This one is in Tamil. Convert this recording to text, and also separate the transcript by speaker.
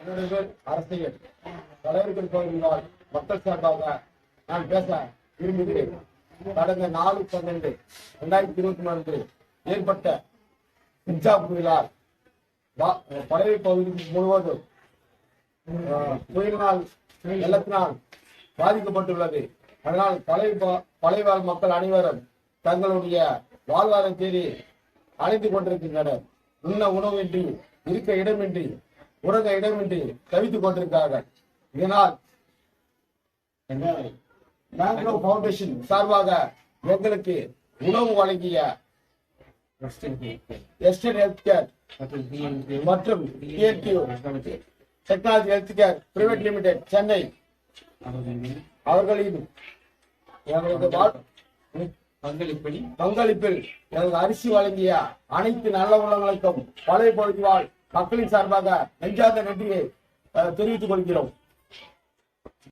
Speaker 1: என்னுடைய பேர் அரசியல். தலைவர்கள் பகுதியால் மக்கள் சார்பாக நான் பேச விரும்புகிறேன். கடந்த நாலு பன்னெண்டு இரண்டாயிரத்தி இருபத்தி நான்கு ஏற்பட்ட பிஜா புயலால் வா- பழைய பகுதி முழுவதும் புயலினால் வெள்ளத்தினால் பாதிக்கப்பட்டுள்ளது. அதனால் பழைய பழைய பழையவாழ் மக்கள் அனைவரும் தங்களுடைய வாழ்வாரம் தேடி அழைத்து கொண்டிருக்கின்றனர். உண்ண உணவின்றி இருக்க இடமின்றி உறங்க இடமின்றி தவித்துக் கொண்டிருக்கிறார்கள். இதனால் மேங்க்ரோ பவுண்டேஷன் சார்பாக எங்களுக்கு உணவு வழங்கிய எஸ்டேட் ஹெல்த் கேர் மற்றும் technology health care private limited Chennai அவர்களின் எங்களுக்கு
Speaker 2: பங்களிப்பில்
Speaker 1: பங்களிப்பில் எனது அரிசி வழங்கிய அனைத்து நல்ல உள்ளங்களுக்கும் பழைய பகுதி வாழ் மக்களின் சார்பாக நெஞ்சார்ந்த நன்றியை தெரிவித்துக் கொள்கிறோம்.